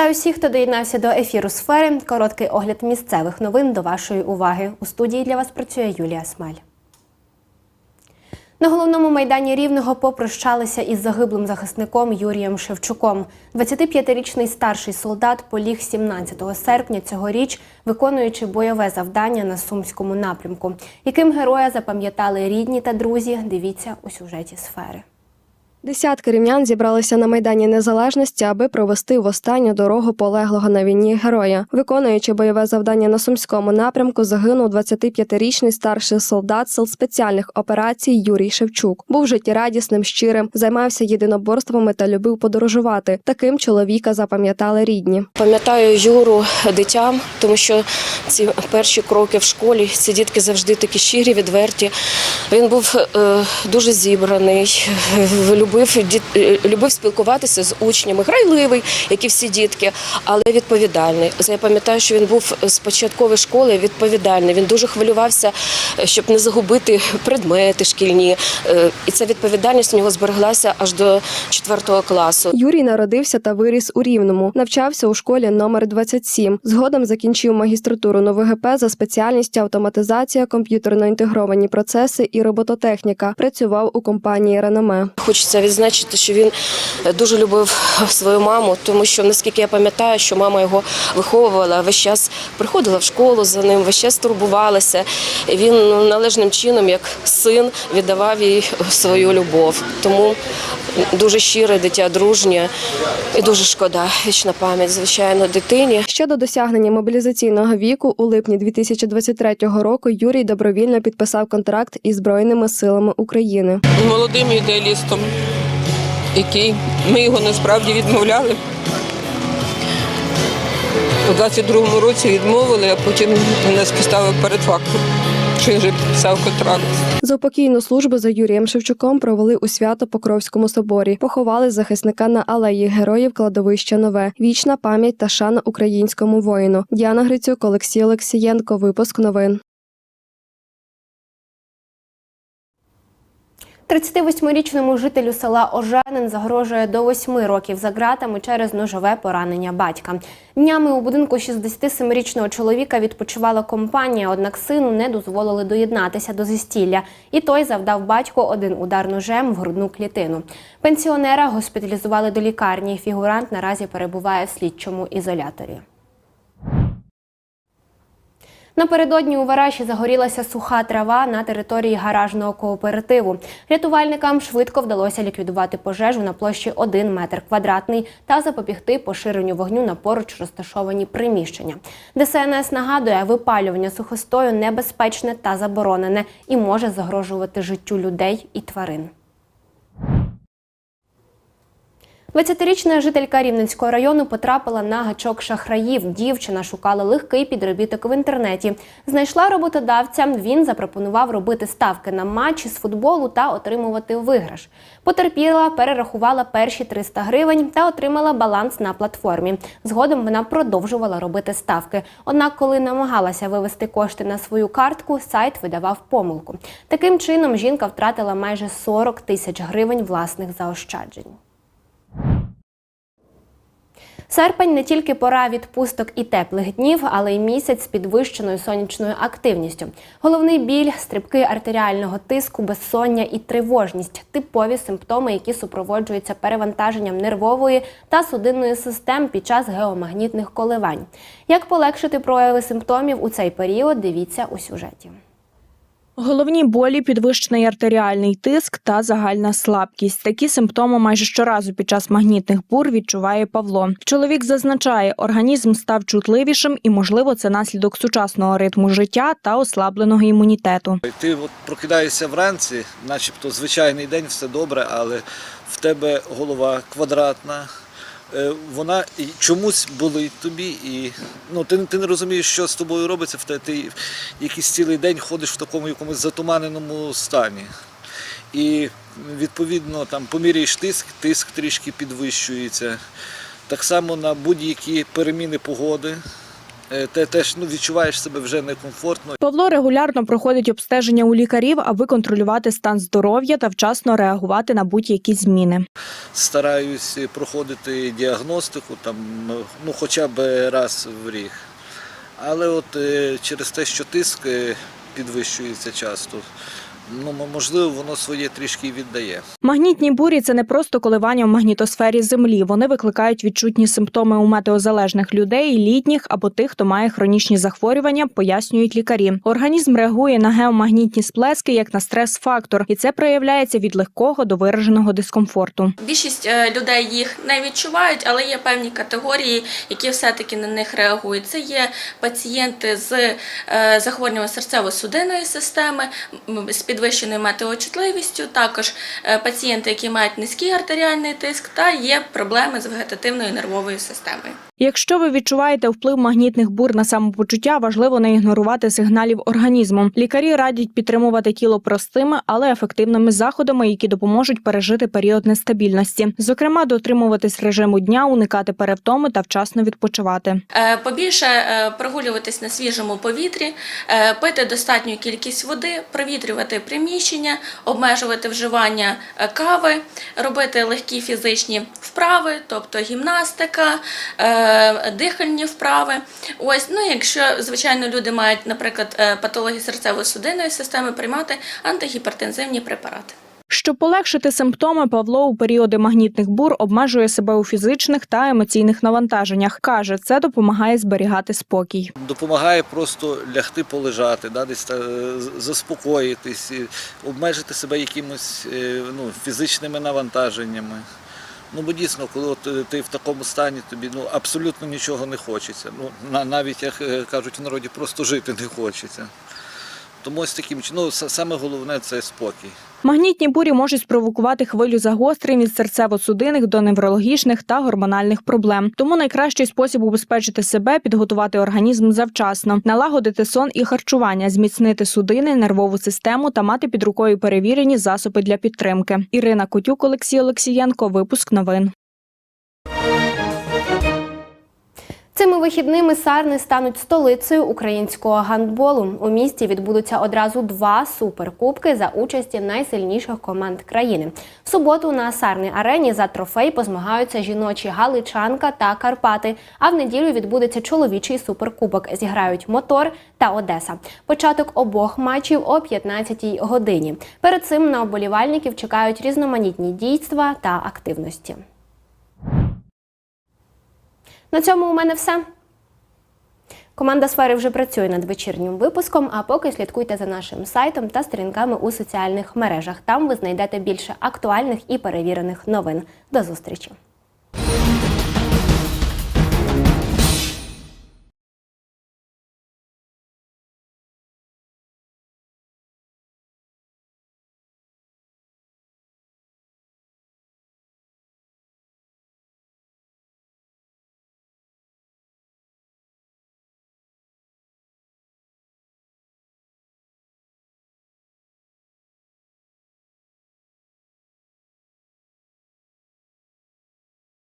Вітаю всіх, хто доєднався до ефіру сфери. Короткий огляд місцевих новин до вашої уваги. У студії для вас працює Юлія Смаль. На головному майдані Рівного попрощалися із загиблим захисником Юрієм Шевчуком. 25-річний старший солдат поліг 17 серпня цьогоріч, виконуючи бойове завдання на Сумському напрямку. Яким героя запам'ятали рідні та друзі, дивіться у сюжеті сфери. Десятки рівнян зібралися на майдані незалежності, аби провести в останню дорогу полеглого на війні героя. Виконуючи бойове завдання на сумському напрямку, загинув 25-річний старший солдат сил спеціальних операцій Юрій Шевчук. Був життєрадісним, щирим, займався єдиноборствами та любив подорожувати. Таким чоловіка запам'ятали рідні. Пам'ятаю Юру дитям, тому що ці перші кроки в школі ці дітки завжди такі щирі, відверті. Він був е, дуже зібраний, любив, е, любив спілкуватися з учнями, грайливий, як і всі дітки, але відповідальний. Я пам'ятаю, що він був з початкової школи відповідальний. Він дуже хвилювався, е, щоб не загубити предмети шкільні. Е, І ця відповідальність у нього збереглася аж до 4 класу. Юрій народився та виріс у Рівному. Навчався у школі номер 27. Згодом закінчив магістратуру на ВГП за спеціальністю автоматизація, комп'ютерно інтегровані процеси і робототехніка. Працював у компанії Реноме. Хочеться відзначити, що він дуже любив свою маму, тому що наскільки я пам'ятаю, що мама його виховувала, весь час приходила в школу за ним, весь час турбувалася. І Він ну, належним чином, як син, віддавав їй свою любов. Тому дуже щире дитя, дружнє і дуже шкода. Вічна пам'ять, звичайно, дитині. Щодо досягнення мобілізаційного віку, у липні 2023 року Юрій добровільно підписав контракт із Збройними силами України. молодим ідеалістом, який ми його насправді відмовляли. У 22-му році відмовили, а потім нас поставив перед фактом, що я вже підписав. Заупокійну службу за Юрієм Шевчуком провели у Свято-Покровському соборі. Поховали захисника на алеї героїв кладовища Нове. Вічна пам'ять та шана українському воїну. Діана Грицюк, Олексій Олексієнко. Випуск новин. 38-річному жителю села Оженин загрожує до 8 років за ґратами через ножове поранення батька. Днями у будинку 67-річного чоловіка відпочивала компанія, однак сину не дозволили доєднатися до застілля, і той завдав батьку один удар ножем в грудну клітину. Пенсіонера госпіталізували до лікарні. Фігурант наразі перебуває в слідчому ізоляторі. Напередодні у Вараші загорілася суха трава на території гаражного кооперативу. Рятувальникам швидко вдалося ліквідувати пожежу на площі 1 метр квадратний та запобігти поширенню вогню на поруч розташовані приміщення. ДСНС нагадує, випалювання сухостою небезпечне та заборонене і може загрожувати життю людей і тварин. 20-річна жителька Рівненського району потрапила на гачок шахраїв. Дівчина шукала легкий підробіток в інтернеті. Знайшла роботодавця. Він запропонував робити ставки на матчі з футболу та отримувати виграш. Потерпіла, перерахувала перші 300 гривень та отримала баланс на платформі. Згодом вона продовжувала робити ставки. Однак, коли намагалася вивести кошти на свою картку, сайт видавав помилку. Таким чином жінка втратила майже 40 тисяч гривень власних заощаджень. Серпень не тільки пора відпусток і теплих днів, але й місяць з підвищеною сонячною активністю. Головний біль, стрибки артеріального тиску, безсоння і тривожність типові симптоми, які супроводжуються перевантаженням нервової та судинної систем під час геомагнітних коливань. Як полегшити прояви симптомів у цей період? Дивіться у сюжеті. Головні болі, підвищений артеріальний тиск та загальна слабкість. Такі симптоми майже щоразу під час магнітних бур відчуває Павло. Чоловік зазначає, організм став чутливішим і, можливо, це наслідок сучасного ритму життя та ослабленого імунітету. Ти от прокидаєшся вранці, начебто звичайний день, все добре, але в тебе голова квадратна. Е, Вона чомусь болить тобі, і ну, ти, ти не розумієш, що з тобою робиться, в ти якийсь цілий день ходиш в такому якомусь затуманеному стані. І відповідно там поміряєш тиск, тиск трішки підвищується. Так само на будь-які переміни погоди. Е, те теж ну, відчуваєш себе вже некомфортно. Павло регулярно проходить обстеження у лікарів, аби контролювати стан здоров'я та вчасно реагувати на будь-які зміни. Стараюсь проходити діагностику там, ну, хоча б раз в рік. Але от е, через те, що тиск е, підвищується часто, ну, можливо, воно своє трішки віддає. Магнітні бурі це не просто коливання в магнітосфері Землі. Вони викликають відчутні симптоми у метеозалежних людей, літніх або тих, хто має хронічні захворювання, пояснюють лікарі. Організм реагує на геомагнітні сплески як на стрес-фактор, і це проявляється від легкого до вираженого дискомфорту. Більшість е, людей їх не відчувають, але є певні категорії, які все-таки на них реагують. Це є пацієнти з е, захворюванням серцево-судинної системи, з підвищеною метеочутливістю, також е, пацієнти, які мають низький артеріальний тиск, та є проблеми з вегетативною нервовою системою. Якщо ви відчуваєте вплив магнітних бур на самопочуття, важливо не ігнорувати сигналів організму. Лікарі радять підтримувати тіло простими, але ефективними заходами, які допоможуть пережити період нестабільності. Зокрема, дотримуватись режиму дня, уникати перевтоми та вчасно відпочивати. Е, Побільше е, прогулюватись на свіжому повітрі, пити достатню кількість води, провітрювати приміщення, обмежувати вживання е, кави, робити легкі фізичні вправи, тобто гімнастика, е, дихальні вправи. Ось, ну якщо звичайно люди мають, наприклад, е, патології серцево-судинної системи, приймати антигіпертензивні препарати. Щоб полегшити симптоми, Павло у періоди магнітних бур обмежує себе у фізичних та емоційних навантаженнях. каже, це допомагає зберігати спокій. Допомагає просто лягти полежати, да, десь е, заспокоїтись, і обмежити себе якимось е, ну, фізичними навантаженнями. Ну, бо дійсно, коли от е, ти в такому стані, тобі ну, абсолютно нічого не хочеться. Ну, на- навіть, як е, кажуть в народі, просто жити не хочеться. Тому ось таким чином, ну, саме головне це спокій. Магнітні бурі можуть спровокувати хвилю загострень від серцево-судинних до неврологічних та гормональних проблем. Тому найкращий спосіб убезпечити себе підготувати організм завчасно, налагодити сон і харчування, зміцнити судини, нервову систему та мати під рукою перевірені засоби для підтримки. Ірина Котюк, Олексій Олексієнко. Випуск новин. Цими вихідними Сарни стануть столицею українського гандболу. У місті відбудуться одразу два суперкубки за участі найсильніших команд країни. В суботу на Сарни арені за трофей позмагаються жіночі Галичанка та Карпати. А в неділю відбудеться чоловічий суперкубок. Зіграють мотор та Одеса. Початок обох матчів о 15-й годині. Перед цим на оболівальників чекають різноманітні дійства та активності. На цьому у мене все. Команда сфери вже працює над вечірнім випуском. А поки слідкуйте за нашим сайтом та сторінками у соціальних мережах. Там ви знайдете більше актуальних і перевірених новин. До зустрічі!